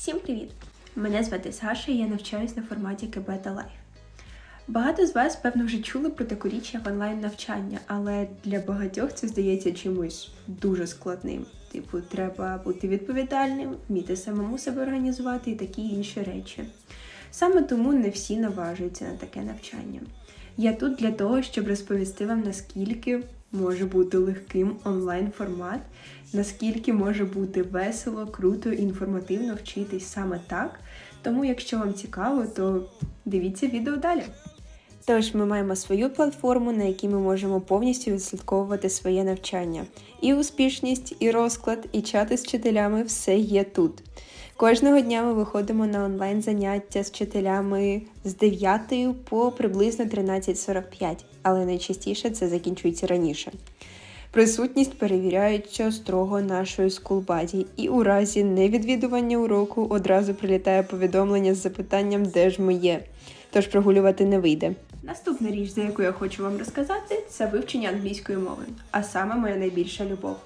Всім привіт! Мене звати Саша і я навчаюсь на форматі КБ та. Багато з вас, певно, вже чули про таку річ, як онлайн-навчання, але для багатьох це здається чимось дуже складним. Типу, треба бути відповідальним, вміти самому себе організувати і такі інші речі. Саме тому не всі наважуються на таке навчання. Я тут для того, щоб розповісти вам, наскільки може бути легким онлайн-формат, наскільки може бути весело, круто інформативно вчитись саме так. Тому, якщо вам цікаво, то дивіться відео далі. Тож ми маємо свою платформу, на якій ми можемо повністю відслідковувати своє навчання. І успішність, і розклад, і чати з вчителями все є тут. Кожного дня ми виходимо на онлайн заняття з вчителями з 9 по приблизно 13.45, але найчастіше це закінчується раніше. Присутність перевіряється строго нашою скулбаді, і у разі невідвідування уроку одразу прилітає повідомлення з запитанням, де ж ми є. Тож прогулювати не вийде. Наступна річ, за яку я хочу вам розказати, це вивчення англійської мови, а саме моя найбільша любов.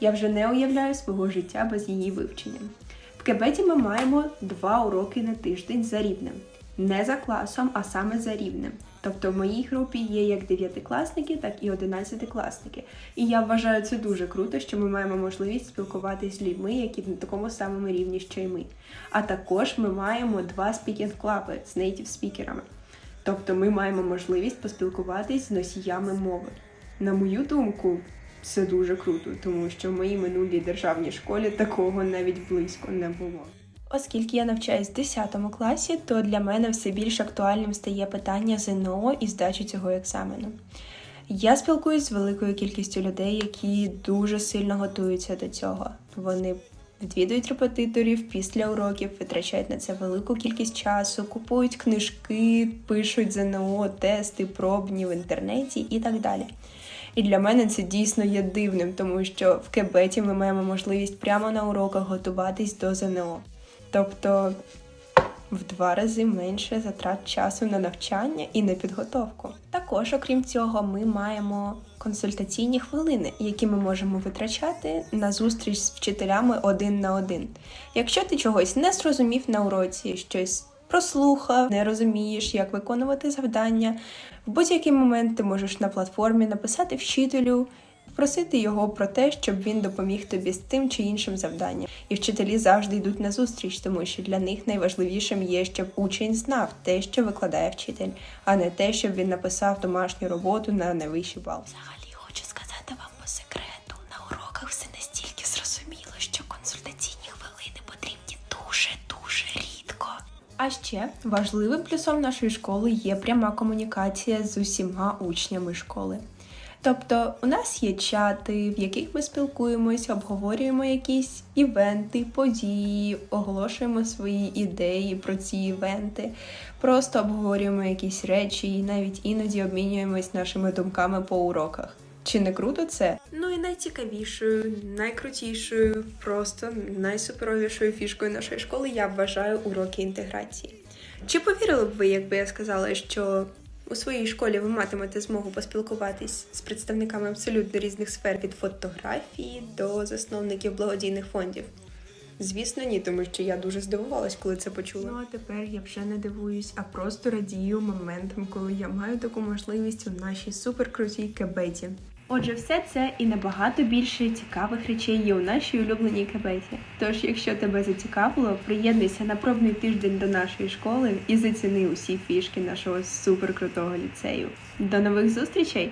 Я вже не уявляю свого життя без її вивчення. В Кебеті ми маємо два уроки на тиждень за рівнем. Не за класом, а саме за рівнем. Тобто в моїй групі є як дев'ятикласники, так і одинадцятикласники. І я вважаю це дуже круто, що ми маємо можливість спілкуватися з людьми, які на такому самому рівні, що й ми. А також ми маємо два спікінг-клаби з нейтів спікерами. Тобто ми маємо можливість поспілкуватись з носіями мови. На мою думку, це дуже круто, тому що в моїй минулій державній школі такого навіть близько не було. Оскільки я навчаюсь в 10 класі, то для мене все більш актуальним стає питання ЗНО і здачі цього екзамену. Я спілкуюсь з великою кількістю людей, які дуже сильно готуються до цього. Вони відвідують репетиторів після уроків, витрачають на це велику кількість часу, купують книжки, пишуть ЗНО, тести, пробні в інтернеті і так далі. І для мене це дійсно є дивним, тому що в Кебеті ми маємо можливість прямо на уроках готуватись до ЗНО. Тобто в два рази менше затрат часу на навчання і на підготовку. Також, окрім цього, ми маємо консультаційні хвилини, які ми можемо витрачати на зустріч з вчителями один на один. Якщо ти чогось не зрозумів на уроці, щось прослухав, не розумієш, як виконувати завдання, в будь-який момент ти можеш на платформі написати вчителю. Просити його про те, щоб він допоміг тобі з тим чи іншим завданням. І вчителі завжди йдуть на зустріч, тому що для них найважливішим є, щоб учень знав те, що викладає вчитель, а не те, щоб він написав домашню роботу на найвищий бал. Взагалі хочу сказати вам по секрету. На уроках все настільки зрозуміло, що консультаційні хвилини потрібні дуже дуже рідко. А ще важливим плюсом нашої школи є пряма комунікація з усіма учнями школи. Тобто у нас є чати, в яких ми спілкуємося, обговорюємо якісь івенти, події, оголошуємо свої ідеї про ці івенти, просто обговорюємо якісь речі і навіть іноді обмінюємось нашими думками по уроках. Чи не круто це? Ну і найцікавішою, найкрутішою, просто найсуперовішою фішкою нашої школи я вважаю уроки інтеграції. Чи повірили б ви, якби я сказала, що у своїй школі ви матимете змогу поспілкуватись з представниками абсолютно різних сфер від фотографії до засновників благодійних фондів. Звісно, ні, тому що я дуже здивувалась, коли це почула. Ну а тепер я вже не дивуюсь, а просто радію моментом, коли я маю таку можливість у нашій суперкрутій кебеті. Отже, все це і набагато більше цікавих речей є у нашій улюбленій кабеті. Тож, якщо тебе зацікавило, приєднуйся на пробний тиждень до нашої школи і заціни усі фішки нашого суперкрутого ліцею. До нових зустрічей!